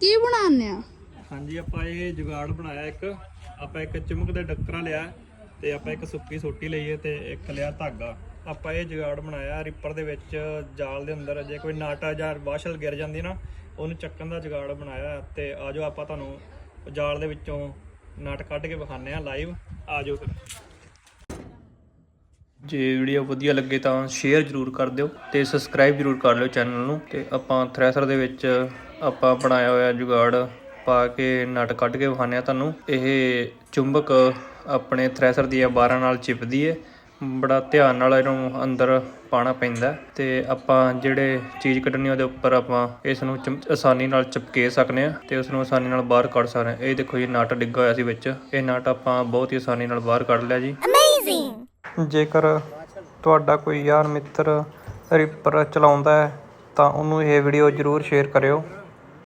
ਕੀ ਬਣਾਉਂਦੇ ਆ? ਹਾਂਜੀ, ਆਪਾਂ ਇਹ ਜੁਗਾੜ ਬਣਾਇਆ ਇੱਕ। ਆਪਾਂ ਇੱਕ ਚੁੰਮਕ ਦੇ ਡੱਕਰਾ ਲਿਆ ਤੇ ਆਪਾਂ ਇੱਕ ਸੁੱਕੀ ਸੋਟੀ ਲਈਏ ਹੈ ਤੇ ਇੱਕ ਲਿਆ ਧਾਗਾ। ਆਪਾਂ ਇਹ ਜੁਗਾੜ ਬਣਾਇਆ, ਰਿੱਪਰ ਦੇ ਵਿੱਚ ਜਾਲ ਦੇ ਅੰਦਰ, ਜੇ ਕੋਈ ਨਾਟਾ ਜਾਂ ਵਾਸ਼ਲ ਗਿਰ ਜਾਂਦੀ ਨਾ, ਉਹਨੂੰ ਚੱਕਣ ਦਾ ਜੁਗਾੜ ਬਣਾਇਆ ਤੇ ਆਜੋ ਆਪਾਂ ਤੁਹਾਨੂੰ ਜਾਲ ਦੇ ਵਿੱਚੋਂ ਨਟ ਕੱਢ ਕੇ ਵਿਖਾਉਂਦੇ ਆ ਲਾਈਵ ਆਜੋ ਫਿਰ। ਜੇ ਵੀਡੀਓ ਵਧੀਆ ਲੱਗੇ ਤਾਂ ਸ਼ੇਅਰ ਜ਼ਰੂਰ ਕਰ ਦਿਓ ਤੇ ਸਬਸਕ੍ਰਾਈਬ ਜ਼ਰੂਰ ਕਰ ਲਿਓ ਚੈਨਲ ਨੂੰ ਤੇ ਆਪਾਂ ਥ੍ਰੈਸ਼ਰ ਦੇ ਵਿੱਚ ਆਪਾਂ ਬਣਾਇਆ ਹੋਇਆ ਜੁਗਾੜ ਪਾ ਕੇ ਨਟ ਕੱਢ ਕੇ ਵਿਖਾਉਂਦੇ ਆ ਤੁਹਾਨੂੰ। ਇਹ ਚੁੰਬਕ ਆਪਣੇ ਥ੍ਰੈਸ਼ਰ ਦੀ ਆ 12 ਨਾਲ ਚਿਪਦੀ ਹੈ ਬੜਾ ਧਿਆਨ ਨਾਲ ਇਹਨੂੰ ਅੰਦਰ ਪਾਣਾ ਪੈਂਦਾ ਹੈ ਤੇ ਆਪਾਂ ਜਿਹੜੇ ਚੀਜ਼ ਕੱਢਣੀ ਉਹਦੇ ਉੱਪਰ ਆਪਾਂ ਇਸ ਨੂੰ ਚਿਮ- ਆਸਾਨੀ ਨਾਲ ਚਿਪਕੇ ਸਕਨੇ ਆ ਤੇ ਉਸ ਨੂੰ ਆਸਾਨੀ ਨਾਲ ਬਾਹਰ ਕੱਢ ਸਕਦੇ ਆ ਇਹ ਦੇਖੋ ਜੀ, ਨਟ ਡਿੱਗਾ ਹੋਇਆ ਸੀ ਵਿੱਚ। ਇਹ ਨਟ ਆਪਾਂ ਬਹੁਤ ਹੀ ਆਸਾਨੀ ਨਾਲ ਬਾਹਰ ਕੱਢ ਲਿਆ ਜੀ। ਜੇਕਰ ਤੁਹਾਡਾ ਕੋਈ ਯਾਰ ਮਿੱਤਰ ਰਿਪਰ ਚਲਾਉਂਦਾ ਹੈ, ਤਾਂ ਉਹਨੂੰ ਇਹ ਵੀਡੀਓ ਜ਼ਰੂਰ ਸ਼ੇਅਰ ਕਰਿਓ।